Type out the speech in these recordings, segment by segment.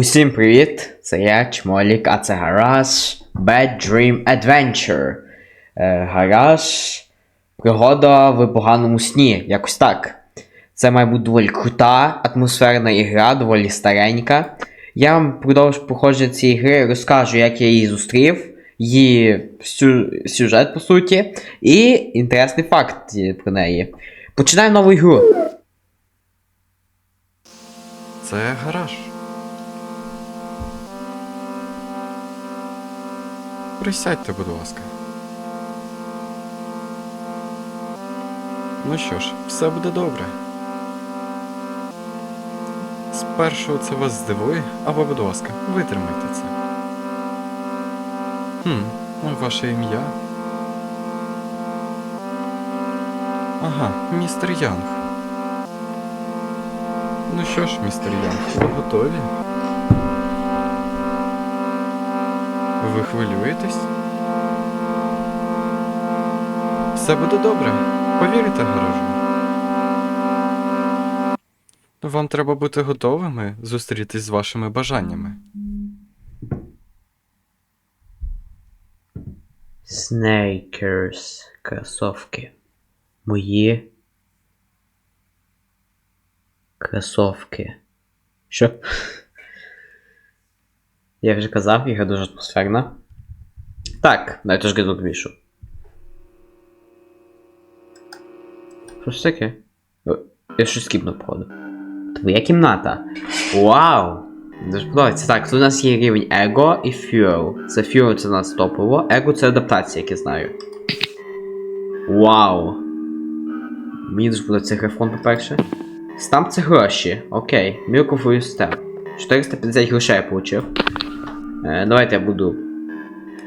Усім привіт! Це я, Чмолік, а це гараж Bad Dream Adventure. Е, гараж. Пригода в поганому сні. Якось так. Це має бути доволі крута, атмосферна ігра, доволі старенька. Я вам впродовж проходження цієї гри розкажу, як я її зустрів, її сю- сюжет, по суті, і інтересний факт про неї. Починаємо нову ігру. Це гараж. Присядьте, будь ласка. Ну що ж, все буде добре. Спершу це вас здивує, або, будь ласка, витримайте це. Хм, ваше ім'я. Ага, містер Янг. Ну що ж, містер Янг, ви готові? Ви хвилюєтесь? Все буде добре. Повірите гаражу. Вам треба бути готовими зустрітись з вашими бажаннями. Снейкерс. Кросовки. Мої. Кросовки. Що? Я вже казав, ігра дуже атмосферна. Так, дай трошки звук більшу. Що ж таке? Я щось скіпнув, походу. Твоя кімната. Вау! Дуже подобається. Так, тут у нас є рівень Его і Fuel. Це Fuel це у нас топово, Его це адаптація, як я знаю. Вау! Мені дуже подобається графон, по-перше. Стамп це гроші. Окей. Your step. 450 грошей я получив. Е, давайте я буду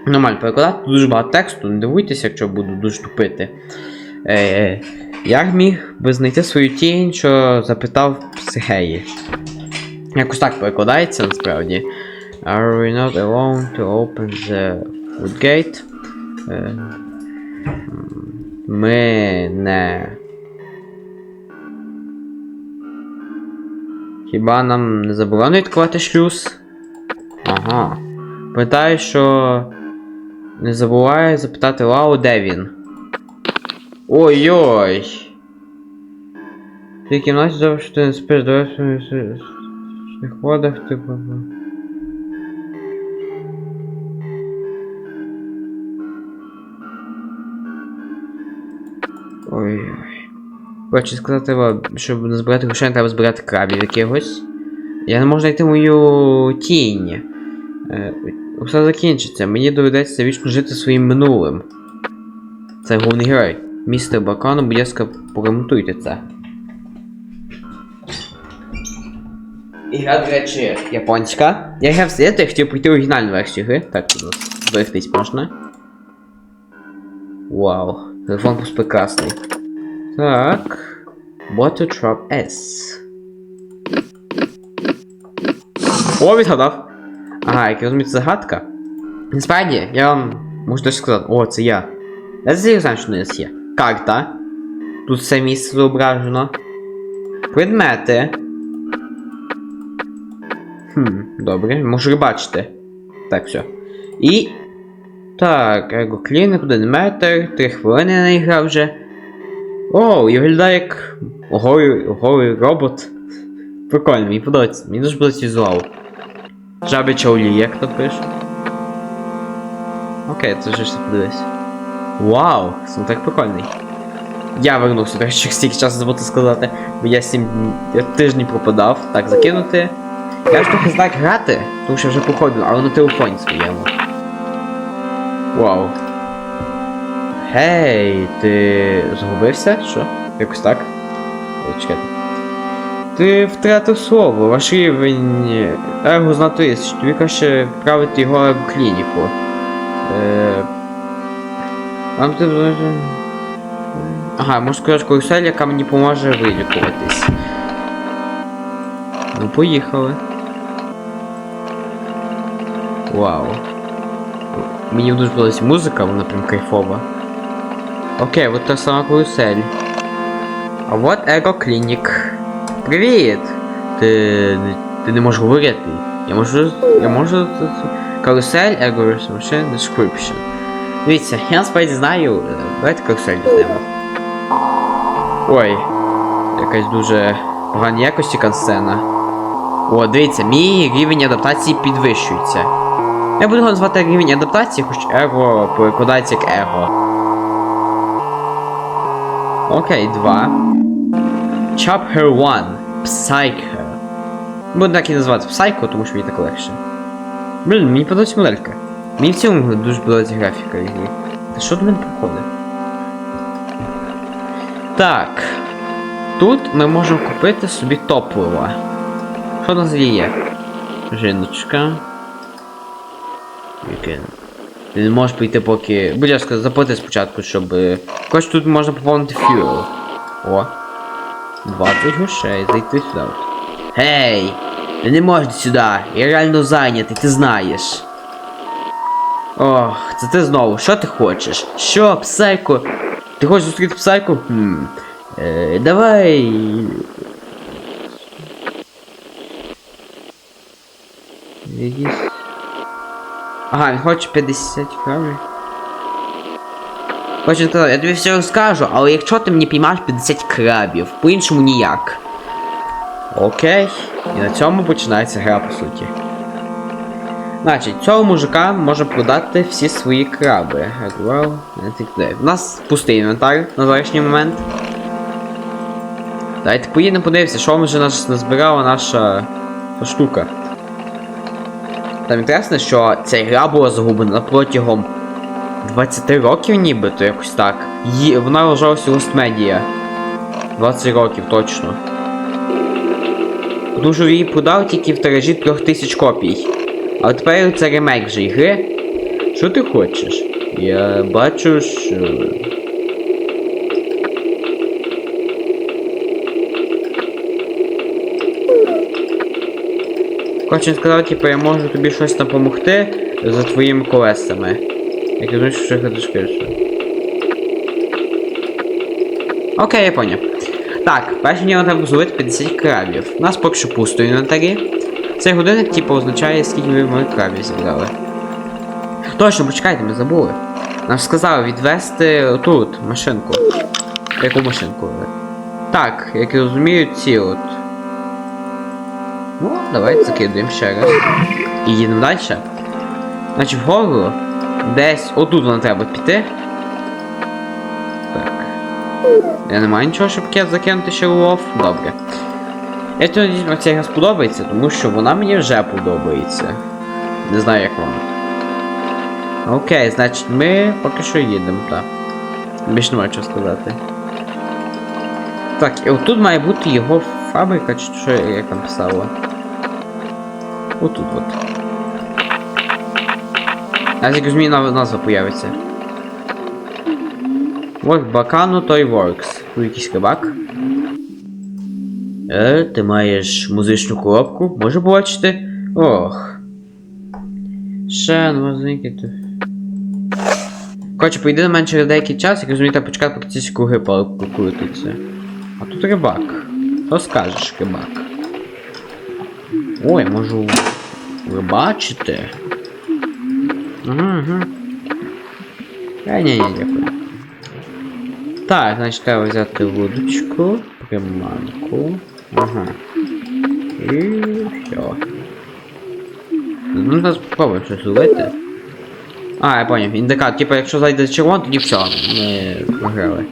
нормально перекладати. Дуже багато тексту, не дивуйтеся, якщо буду дуже тупити. Е, як міг би знайти свою тінь, що запитав Сергеї? Якось так перекладається насправді. Are we not alone to open the food gate? Е, Ми не. Хіба нам не заборонено відкривати шлюз? Ага. Питаю, що. Не забуває запитати Лао, де він. Ой-ой. Ти кімнаті завжди ти не спиш, давай в ходах, типу. Ой-ой. Хочу сказати, вам, щоб не збирати грошей, треба збирати крабів якихось. Я не можу знайти мою тінь. Е, Все закінчиться. Мені доведеться вічно жити своїм минулим. Це головний герой. Містер Бакано, будь ласка, поремонтуйте це. Ігра, до речі, японська. Я грав я теж хотів пройти оригінальну версію гри. Так, тут у нас зберегтись можна. Вау, телефон просто прекрасний. Так. Water Trap S. О, відгадав! Ага, як це загадка. Насправді, я вам можу теж сказати, о, це я. Я знаю, що у нас є. Карта. Тут все місце зображено. Предмети. Хм, добре, можу і бачити. Так, все. І. Так, его клінер, один метр, 3 хвилини я наіграв вже. О, і виглядає як голий, голий робот. Прикольно, мені подобається. Мені дуже подобається візуал. Жабича олія, хто пише. Окей, це вже все подивись. Вау, так прикольний. Я вернувся, до речі, стільки часу забути сказати, бо я 7 я тижні пропадав. Так, закинути. Я ж трохи знаю як грати, тому що вже походив, але на телефоні своєму. Вау. Гей, ти згубився? Що? Якось так? Ой, Чекайте. Ти втратив слово, ваш рівень его знато є, що тобі краще відправити його в клініку. Е... Вам. Ага, можу сказати карусель, яка мені поможе вилікуватись. Ну, поїхали. Вау. Мені дуже подобається музика, вона прям кайфова. Окей, вот та сама карусель. А вот Его Клінік. Привіт! Ти, ти не можеш говорити. Я можу. Я можу. Карусель, algorithm, machine, description. Дивіться, я насправді знаю. е, Давайте карусель візьмемо. Ой. Якась дуже погані якості кансцена. О, дивіться, мій рівень адаптації підвищується. Я буду його назвати рівень адаптації, хоч его перекладається як его. Окей, два. Chapter 1. Psycho. Буду так і назвати Psycho, тому що мені так легше. Блін, мені подобається моделька. Мені в цілому дуже подобається графіка ігри. Та що до мене проходить? Так. Тут ми можемо купити собі топливо. Що у нас є? Жіночка. Можеш прийти поки. Будь ласка, заплати спочатку, щоб. е, Хоч тут можна поповнити фюел. О. 20 грошей, зайти сюди. Гей! Ти не можеш сюди, я реально зайнятий, ти знаєш. Ох, це ти знову, що ти хочеш? Що, псайко? Ти хочеш зустріти псайку? Хм. Е, давай. Якісь. Ага, він хоче 50 гривень. Хочу сказати, я тобі все розкажу, але якщо ти мені піймаєш 50 крабів, по-іншому ніяк. Окей. І на цьому починається гра, по суті. Значить, цього мужика може продати всі свої краби. Well, У нас пустий інвентар на зараз момент. Давайте поїдемо подивимося, що вже нас назбирала наша штука. Там інтересно, що ця гра була загублена протягом 20 років нібито якось так. Ї... Вона вважалася Lost 20 років точно. Дуже її продав тільки в тиражі 3000 копій. Але тепер це ремейк вже ігри. Що ти хочеш? Я бачу, що. Хочу сказати, типу, я можу тобі щось допомогти за твоїми колесами. Як думаю, що ти швидше. Окей, я поняв. Так, перше мені треба зловити 50 крабів. У нас поки що пусто інвентарі. Цей годинник, типу, означає, скільки моїх крабів зібрали. Точно, почекайте, ми забули. Нам сказали відвести тут машинку. Яку машинку? Так, як я розумію, ці от. Давайте закидуємо ще раз. І їдемо далі. Значить, вгору десь отут нам треба піти. Так. Я не маю нічого, щоб кет закинути ще улов. Добре. Я тоді ця гра сподобається, тому що вона мені вже подобається. Не знаю як вам. Окей, значить ми поки що їдемо, так. Більше немає чого сказати. Так, і отут має бути його фабрика, чи що як там писало. Отут от. А як розумію, нав- назва появиться. От Бакану Toy Works. Тут якийсь кабак. Е, ти маєш музичну коробку, може побачити? Ох. Ще тут. Коротше, поїде на мене через деякий час, як розумію, треба почекати, поки ці круги покрутиться. А тут рибак. Що скажеш, рибак? Ой, можу рибачити. Угу, угу. Е, ні, ні, дякую. Так, значить треба взяти вудочку, приманку. Ага. І все. Ну, зараз спробуємо щось зробити. А, я поняв, індикатор, типа, якщо зайде червон, тоді все, ми програли.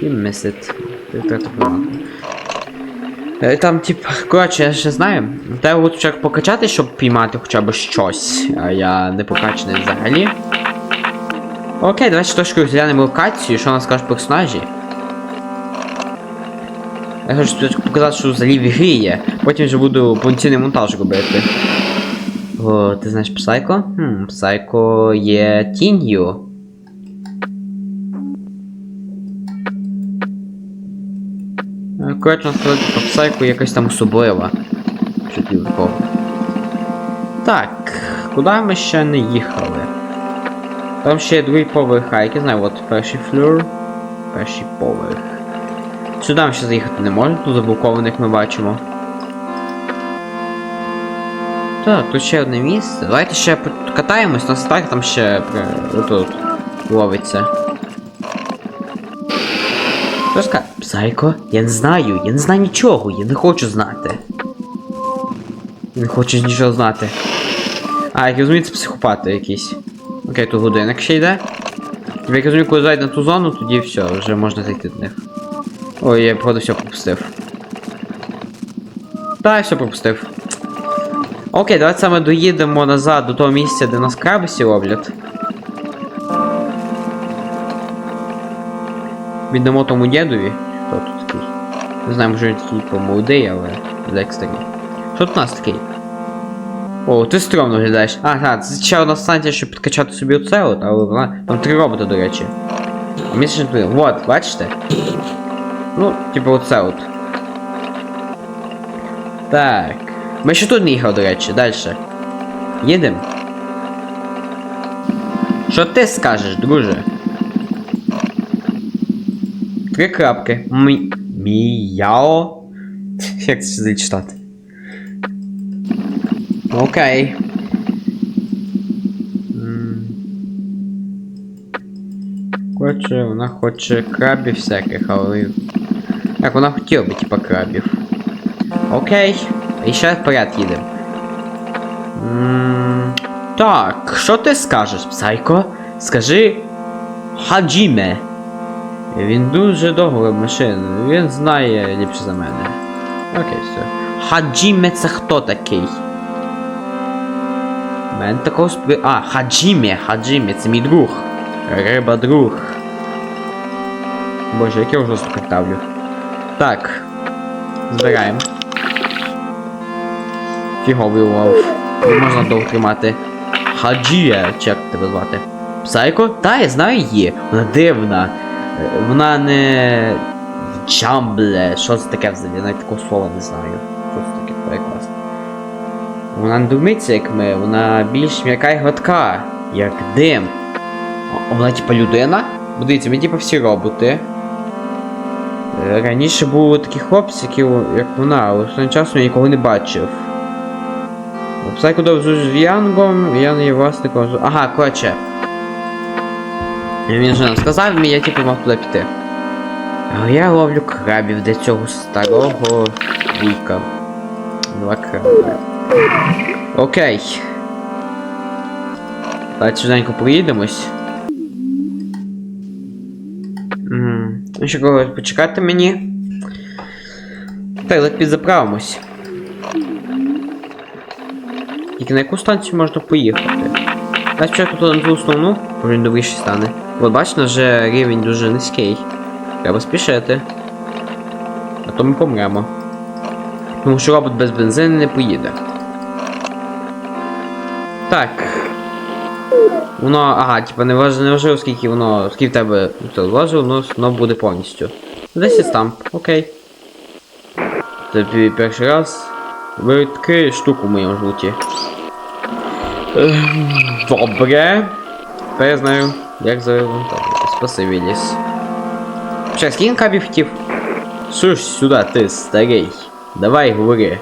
І мисить. Е, Там, типа, коротше, я ще знаю. Треба от спочатку покачати, щоб піймати хоча б щось. А я не покачаний взагалі. Окей, давайте трошки розглянемо локацію, що нас кажуть персонажі. Я хочу спочатку показати, що взагалі в ігрі є. Потім вже буду повноцінний монтаж робити. О, ти знаєш Псайко? Хм, Псайко є тінью. Е, Коротше сказати, про Псайко якась там особлива. Такого. Так, куди ми ще не їхали? Там ще є другий поверх, а який знаю, от перший флюр, перший поверх. Сюди ми ще заїхати не можна, тут заблоковано, як ми бачимо. Так, тут ще одне місце. Давайте ще покатаємось, нас так там ще е, тут ловиться. Що ска... Псайко? Я не знаю, я не знаю нічого, я не хочу знати. Не хочу нічого знати. А, як розумію, це психопати якісь. Окей, тут годинник ще йде. Як розумію, коли зайде на ту зону, тоді все, вже можна зайти до них. Ой, я походу все пропустив. Та, я все пропустив. Окей, давайте саме доїдемо назад до того місця, де нас крабисі ловлять. Віддамо тому дідові. Хто тут такий? Не знаю, може він такий помолодий, але як старий. Що тут у нас такий? О, ти стрьомно виглядаєш. Ага, це ще одна станція, щоб підкачати собі оце от, але вона. Там три роботи, до речі. А ми ще Вот, бачите? Ну, типу оце от. Так. Ми ще тут не їхали, до речі, далі. Їдемо. Що ти скажеш, друже? Три крапки. Мі... Міяо. Як це зачитати? Окей. Хоче, вона хоче крабів всяких, але. Так, вона хотіла би, типа, крабів. Окей. І ще вперед їдемо. Так, що ти скажеш, Псайко? Скажи. Хаджіме. Він дуже довго машин. Він знає ліпше за мене. Окей, все. Хаджіме це хто такий? У мене такого спри... А, Хаджіме, Хаджіме, це мій друг. Риба друг. Боже, як я вже ставлю. Так. Збираємо. Фіговий улов. Не можна довго тримати. Хаджія, як тебе звати? Псайко? Та, я знаю її. Вона дивна. Вона не. Джамбле. Що це таке взагалі? Я навіть такого слова не знаю. Що це таке перекласти? Вона не думається, як ми, вона більш м'яка і гладка, як дим. А вона типа людина? Бо Дивіться, ми типа всі роботи. Е, Раніше були такі хлопці, які, як вона, але останнім часом я нікого не бачив. Псайко довжу з Янгом, я не є власником. Ага, коротше. Він же нам сказав, і я типу мав туди піти. Я ловлю крабів для цього старого вуйка. Два краби. Окей. Давайте швиденько поїдемось. М, Ну що, коли почекати мені. Так, давайте підзаправимось. Тільки на яку станцію можна поїхати? А спочатку туди на ту основну, може він добріший стане. От бачите, вже рівень дуже низький. Треба спішити. А то ми помремо. Тому що робот без бензину не поїде. Так. Воно, ага, типа не важливо, не важливо, скільки воно, скільки в тебе це вложив, воно, воно буде повністю. 10 стамп, окей. Пі- перший раз. Ви відкрили штуку в моєму жлуті. Ем, Добре. Тепер я знаю, як завантажити. Спасибі, ліс. Ще скільки кабів хотів? Що сюди, ти старий? Давай говори.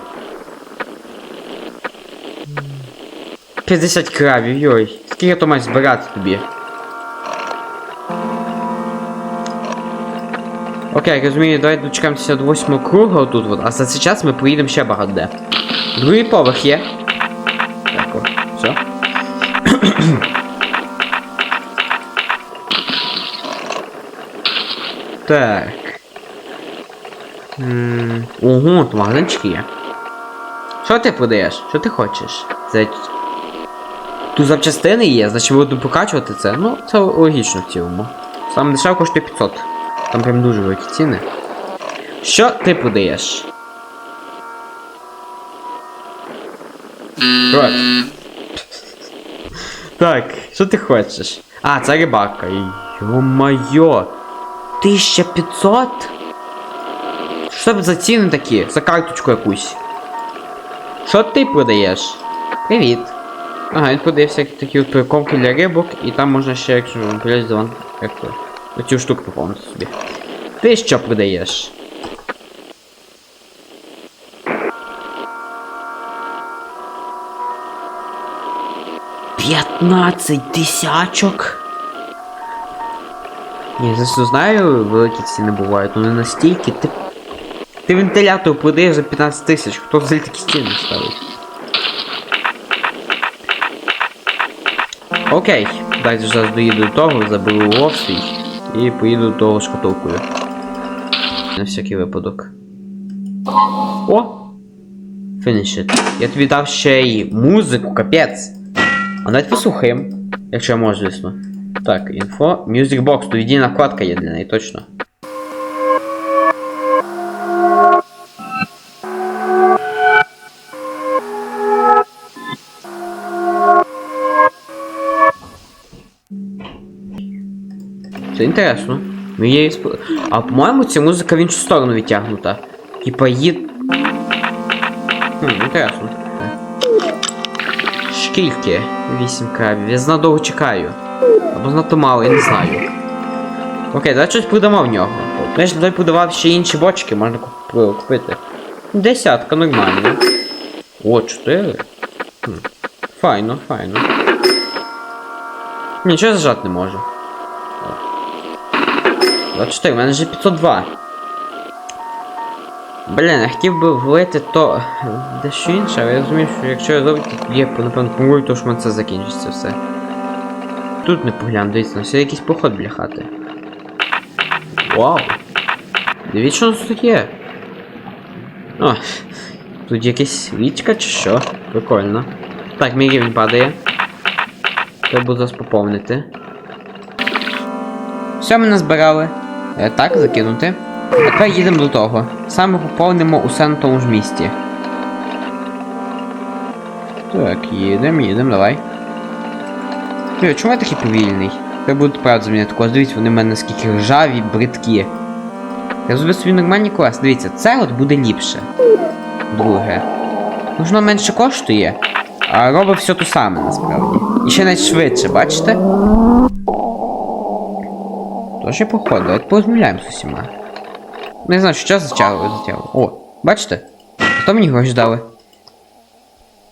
50 крабів, йой. Скільки то маєш збирати тобі? Окей, розумію, давай дочекаємося до 8 круга тут, от, а за цей час ми поїдемо ще багато де. Другий поверх є. Так, о, все. Так. М, Ого, тут магазинчик є. Що ти продаєш? Що ти хочеш? Це. Тут запчастини є, значить буду покачувати це. Ну, це логічно в цілому. Саме дешево коштує 500. Там прям дуже великі ціни. Що ти продаєш? От. Так, що ти хочеш? А, це рибака. Йо-майо. 1500? Що за ціни такі? За карточку якусь. Що ти продаєш? Привіт. Ага, він продає всякі такі от прикормки для рибок, і там можна ще, якщо вам як то, оцю штуку поповнити собі. Ти що продаєш? П'ятнадцять тисячок? Ні, звісно, знаю, великі ціни бувають, але настільки. Ти, ти вентилятор продаєш за 15 тисяч, хто взагалі такі ціни ставить? Окей, дайте зараз доїду до того, заберу лов свій і поїду до того шкатулкою. На всякий випадок. О! It. Я тобі дав ще й музику, капець. А навіть послухаємо. Якщо я можу, звісно. Так, інфо. Music Box, тут єдина вкладка є для неї, точно. Це інтересно. Мені її А по-моєму, ця музика в іншу сторону відтягнута. Типа її. Хм, інтересно. Шкільки. 8 крабів. Я знадовго чекаю. Або знато мало, я не знаю. Окей, давай щось продамо в нього. Знаєш, той продавав ще інші бочки, можна купити. Десятка, нормально. О, 4. Хм. Файно, файно. Нічого зажати не можу. 24, у мене вже 502. Блін, я хотів би влити то дещо інше, але я розумію, що якщо я зроблю, то є, напевно, помру, то що в мене це закінчиться все. Тут не погляну, дивіться, на все якийсь поход біля хати. Вау! Дивіться, що тут є. О, тут якась річка чи що? Прикольно. Так, мій рівень падає. Треба зараз поповнити. Все ми назбирали. Е, так, закинути. А тепер їдемо до того. Саме поповнимо усе на тому ж місці. Так, їдемо, їдемо, давай. Ой, чому я такий повільний? Треба буде правда заміняти колес. Дивіться, вони в мене наскільки ржаві, бридкі. Я зроблю собі нормальні колеса. Дивіться, це от буде ліпше. Друге. Ну, воно менше коштує, а робить все те саме насправді. І ще навіть швидше, бачите? Тож я походу, давайте порозмовляємо з усіма. Не знаю, що час затягує. О, бачите? Хто мені гроші дали?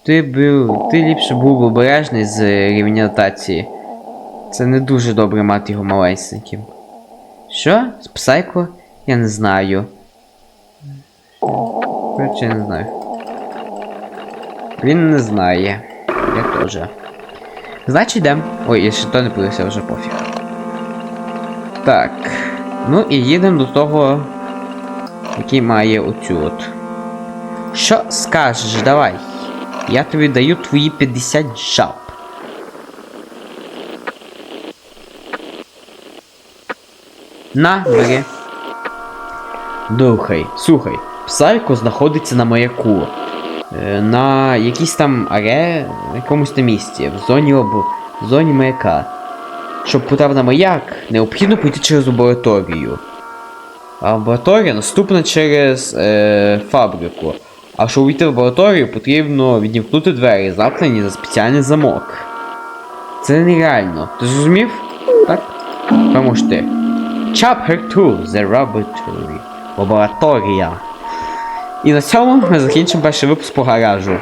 Ти був. Ти ліпше був обережний з рівня нотації. Це не дуже добре мати його малесеньким. Що? З псайко? Я не знаю. Короче, я не знаю. Він не знає. Я теж. Значить йдем. Ой, я ще то не подивився, вже пофіг. Так. Ну і їдемо до того, який має оцю от. Що скажеш, давай. Я тобі даю твої 50 жаб. На, бери. Слухай, слухай, Псайко знаходиться на маяку. Е, На якійсь там аре, на якомусь там місці, в зоні об... в зоні маяка. Щоб потрапити на маяк, необхідно пройти через лабораторію. А лабораторія наступна через е, фабрику. А щоб увійти в лабораторію, потрібно відімкнути двері, замкнені за спеціальний замок. Це нереально. Ти зрозумів? Так? Помож ти. Chapter 2 The Laboratory. Лабораторія. І на цьому ми закінчимо перший випуск по гаражу.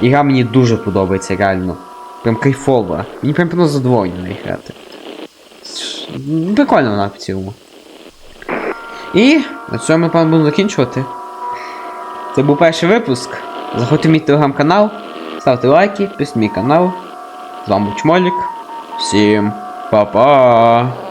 Ігра мені дуже подобається, реально. Прям кайфова. Мені прям просто задоволення грати. Прикольно вона в цілому. І на цьому ми напевно будемо закінчувати. Це був перший випуск. Заходьте в мій телеграм-канал, ставте лайки, підписуйтесь мій канал. З вами був Чмолік. Всім па-па!